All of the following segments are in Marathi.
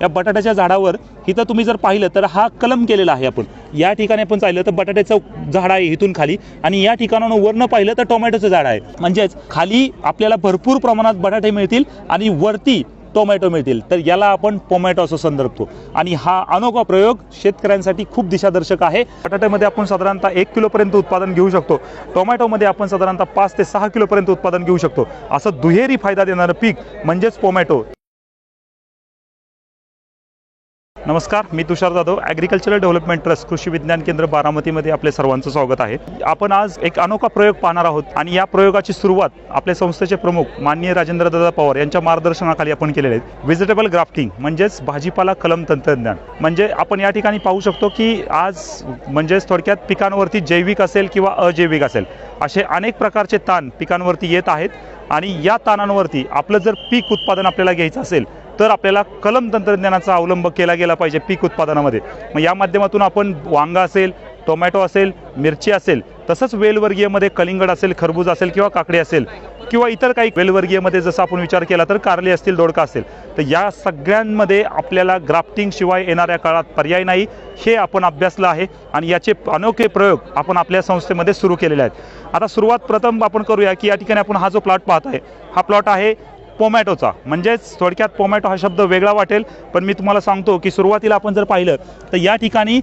या बटाट्याच्या झाडावर इथं तुम्ही जर पाहिलं तर हा कलम केलेला आहे आपण. या ठिकाणी आपण पाहिलं तर बटाट्याचं झाड आहे इथून खाली आणि या ठिकाणानं वरनं पाहिलं तर टोमॅटोचं झाड आहे. म्हणजेच खाली आपल्याला भरपूर प्रमाणात बटाटे मिळतील आणि वरती टोमॅटो मिळतील. तर याला आपण टोमॅटो असं संदर्भतो आणि हा अनोखा प्रयोग शेतकऱ्यांसाठी खूप दिशादर्शक आहे. बटाट्यामध्ये आपण साधारणतः एक किलोपर्यंत उत्पादन घेऊ शकतो. टोमॅटोमध्ये आपण साधारणतः पाच ते सहा किलोपर्यंत उत्पादन घेऊ शकतो. असं दुहेरी फायदा देणारं पीक म्हणजेच टोमॅटो. नमस्कार मी Tushar Jadhav agricultural development trust कृषी विज्ञान केंद्र बारामतीमध्ये आपले सर्वांचं स्वागत आहे. आपण आज एक अनोखा प्रयोग पाहणार आहोत आणि या प्रयोगाची सुरुवात आपल्या संस्थेचे प्रमुख माननीय राजेंद्रदादा पवार यांच्या मार्गदर्शनाखाली आपण केलेले आहेत व्हेजिटेबल ग्राफ्टिंग म्हणजेच भाजीपाला कलम तंत्रज्ञान. म्हणजे आपण या ठिकाणी पाहू शकतो की आज म्हणजेच थोडक्यात पिकांवरती जैविक असेल किंवा अजैविक असेल असे अनेक प्रकारचे ताण पिकांवरती येत आहेत आणि या ताणांवरती आपलं जर पीक उत्पादन आपल्याला घ्यायचं असेल तर आपल्याला कलम तंत्रज्ञानाचा अवलंब केला गेला पाहिजे पीक उत्पादनामध्ये. मग या माध्यमातून आपण वांगा असेल टोमॅटो असेल मिरची असेल तसंच वेलवर्गीयमध्ये कलिंगड असेल खरबूज असेल किंवा काकडी असेल किंवा इतर काही वेलवर्गीयमध्ये जसं आपण विचार केला तर कारले असतील दोडका असेल तर या सगळ्यांमध्ये आपल्याला ग्राफ्टिंग शिवाय येणाऱ्या काळात पर्याय नाही हे आपण अभ्यासलं आहे आणि याचे अनोखे प्रयोग आपण आपल्या संस्थेमध्ये सुरू केलेले आहेत. आता सुरुवात प्रथम आपण करूया की या ठिकाणी आपण हा जो प्लॉट पाहत आहे हा प्लॉट आहे पोमॅटोचा म्हणजेच थोडक्यात पोमॅटो हा शब्द वेगळा वाटेल पण मी तुम्हाला सांगतो की सुरुवातीला आपण जर पाहिलं तर या ठिकाणी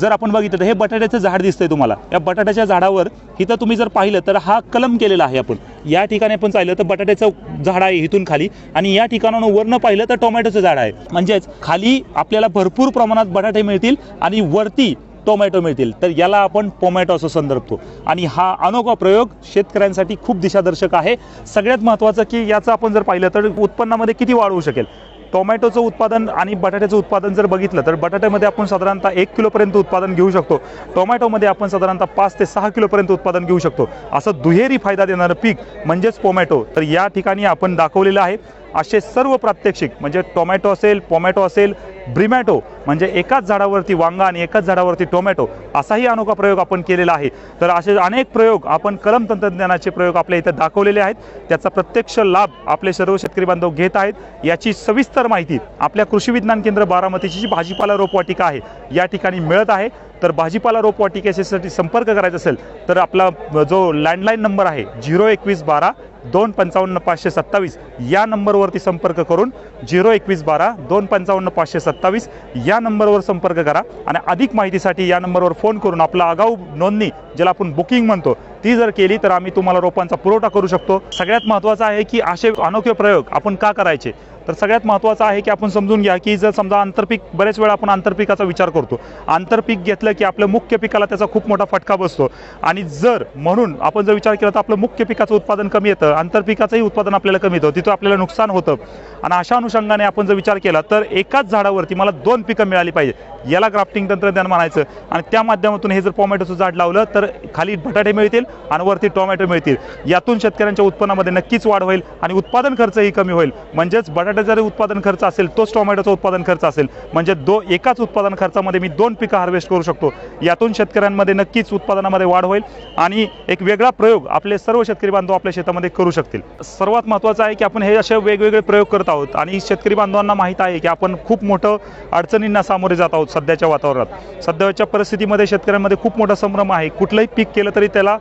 जर आपण बघितलं तर हे बटाट्याचं झाड दिसतंय तुम्हाला. या बटाट्याच्या झाडावर इथं तुम्ही जर पाहिलं तर हा कलम केलेला आहे आपण. या ठिकाणी आपण पाहिलं तर बटाट्याचं झाड आहे इथून खाली. आणि या ठिकाणावरून वरनं पाहिलं तर टोमॅटोचं झाड आहे. म्हणजेच खाली आपल्याला भरपूर प्रमाणात बटाटे मिळतील आणि वरती टोमॅटो मिळतील. तर याला आपण पोमॅटो असं संदर्भतो आणि हा अनोखा प्रयोग शेतकऱ्यांसाठी खूप दिशादर्शक आहे. सगळ्यात महत्त्वाचं की याचं आपण जर पाहिलं तर उत्पन्नामध्ये किती वाढ होऊ शकेल. टोमॅटोचं उत्पादन आणि बटाट्याचं उत्पादन जर बघितलं तर बटाट्यामध्ये आपण साधारणतः एक किलोपर्यंत उत्पादन घेऊ शकतो. टोमॅटोमध्ये आपण साधारणतः पाच ते सहा किलोपर्यंत उत्पादन घेऊ शकतो. असं दुहेरी फायदा देणारं पीक म्हणजेच टोमॅटो तर या ठिकाणी आपण दाखवलेलं आहे. असे सर्व प्रात्यक्षिक म्हणजे टोमॅटो असेल पोमॅटो असेल ब्रिमॅटो म्हणजे एकाच झाडावरती वांगा आणि एकाच झाडावरती टोमॅटो असाही अनोखा प्रयोग आपण केलेला आहे. तर असे अनेक प्रयोग आपण कलम तंत्रज्ञानाचे प्रयोग आपल्या इथं दाखवलेले आहेत. त्याचा प्रत्यक्ष लाभ आपले सर्व शेतकरी बांधव घेत आहेत. याची सविस्तर माहिती आपल्या कृषी विज्ञान केंद्र बारामतीची जी भाजीपाला रोपवाटिका आहे या ठिकाणी मिळत आहे. तर भाजीपाला रोपवाटिकेसाठी संपर्क करायचा असेल तर आपला जो लँडलाईन नंबर आहे झिरो एकवीस बारा दोन पंचावन्न पाचशे सत्तावीस या नंबरवरती संपर्क करून झिरो एकवीस बारा दोन पंचावन्न पाचशे सत्तावीस या नंबरवर संपर्क करा आणि अधिक माहितीसाठी या नंबरवर फोन करून आपला आगाऊ नोंदणी ज्याला आपण बुकिंग म्हणतो ती जर केली तर आम्ही तुम्हाला रोपांचा पुरवठा करू शकतो. सगळ्यात महत्त्वाचं आहे की असे अनोखे प्रयोग आपण का करायचे? तर सगळ्यात महत्त्वाचं आहे की आपण समजून घ्या की जर समजा आंतरपीक बरेच वेळा आपण आंतरपिकाचा विचार करतो. आंतरपीक घेतलं की आपल्या मुख्य पिकाला त्याचा खूप मोठा फटका बसतो. आणि जर म्हणून आपण जर विचार केला तर आपलं मुख्य पिकाचं उत्पादन कमी येतं आंतरपिकाचंही उत्पादन आपल्याला कमी येतं तिथं आपल्याला नुकसान होतं. आणि अशा अनुषंगाने आपण जर विचार केला तर एकाच झाडावरती मला दोन पिकं मिळाली पाहिजे. याला ग्राफ्टिंग तंत्रज्ञान म्हणायचं. आणि त्या माध्यमातून हे जर टोमॅटोचं झाड लावलं तर खाली बटाटे मिळतील आणि वरती टोमॅटो मिळतील. यातून शेतकऱ्यांच्या उत्पन्नामध्ये नक्कीच वाढ होईल आणि उत्पादन खर्चही कमी होईल. म्हणजेच बटाट्याचा जरी उत्पादन खर्च असेल तोच टोमॅटोचा उत्पादन खर्च असेल म्हणजे दो एकाच उत्पादन खर्चामध्ये मी दोन पिकं हार्वेस्ट करू शकतो. यातून शेतकऱ्यांमध्ये नक्कीच उत्पादनामध्ये वाढ होईल आणि एक वेगळा प्रयोग आपले सर्व शेतकरी बांधव आपल्या शेतामध्ये करू शकतील. सर्वात महत्त्वाचं आहे की आपण हे असे वेगवेगळे प्रयोग करत आहोत आणि शेतकरी बांधवांना माहीत आहे की आपण खूप मोठं अडचणींना सामोरे जात आहोत सध्याच्या वातावरणात. सध्याच्या परिस्थितीमध्ये शेतकऱ्यांमध्ये खूप मोठा संभ्रम आहे. कुठलंही पीक केलं तरी त्याला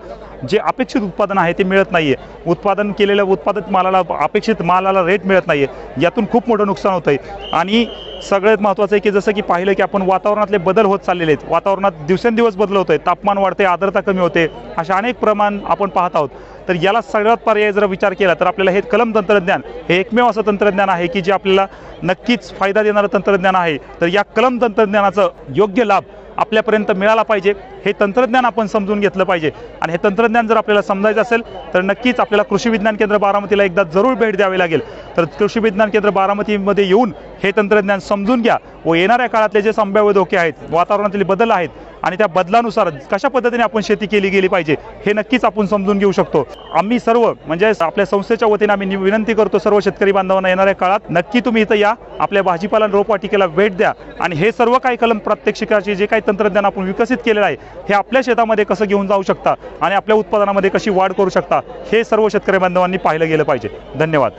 जे अपेक्षित उत्पादन आहे ते मिळत नाही आहे उत्पादन केलेल्या उत्पादित मालाला अपेक्षित मालाला रेट मिळत नाही आहे यातून खूप मोठं नुकसान होतं आहे आणि सगळ्यात महत्त्वाचं आहे की जसं की पाहिलं की आपण वातावरणातले बदल होत चाललेले आहेत. वातावरणात दिवसेंदिवस बदल होत आहे तापमान वाढते आर्द्रता कमी होते. अशा अनेक प्रमाण आपण पाहत आहोत. तर याला सगळ्यात पर्याय जर विचार केला तर आपल्याला हे कलम तंत्रज्ञान हे एकमेव असं तंत्रज्ञान आहे की जे आपल्याला नक्कीच फायदा देणारं तंत्रज्ञान आहे. तर या कलम तंत्रज्ञानाचं योग्य लाभ आपल्यापर्यंत मिळाला पाहिजे हे तंत्रज्ञान आपण समजून घेतलं पाहिजे. आणि हे तंत्रज्ञान जर आपल्याला समजायचं असेल तर नक्कीच आपल्याला कृषी विज्ञान केंद्र बारामतीला एकदा जरूर भेट द्यावी लागेल. तर कृषी विज्ञान केंद्र बारामतीमध्ये येऊन हे तंत्रज्ञान समजून घ्या व येणाऱ्या काळातले जे संभाव्य धोके आहेत वातावरणातील बदल आहेत आणि त्या बदलानुसार कशा पद्धतीने आपण शेती केली गेली पाहिजे हे नक्कीच आपण समजून घेऊ शकतो. आम्ही सर्व म्हणजे आपल्या संस्थेच्या वतीने आम्ही विनंती करतो सर्व शेतकरी बांधवांना येणाऱ्या काळात नक्की तुम्ही इथं या आपल्या भाजीपाला रोपवाटिकेला भेट द्या. आणि हे सर्व काही कलम प्रात्यक्षिकाचे जे काही तंत्रज्ञान आपण विकसित केलेलं आहे हे आपल्या शेतामध्ये कसं घेऊन जाऊ शकता आणि आपल्या उत्पादनामध्ये कशी वाढ करू शकता हे सर्व शेतकरी बांधवांनी पाहिलं गेलं पाहिजे. धन्यवाद.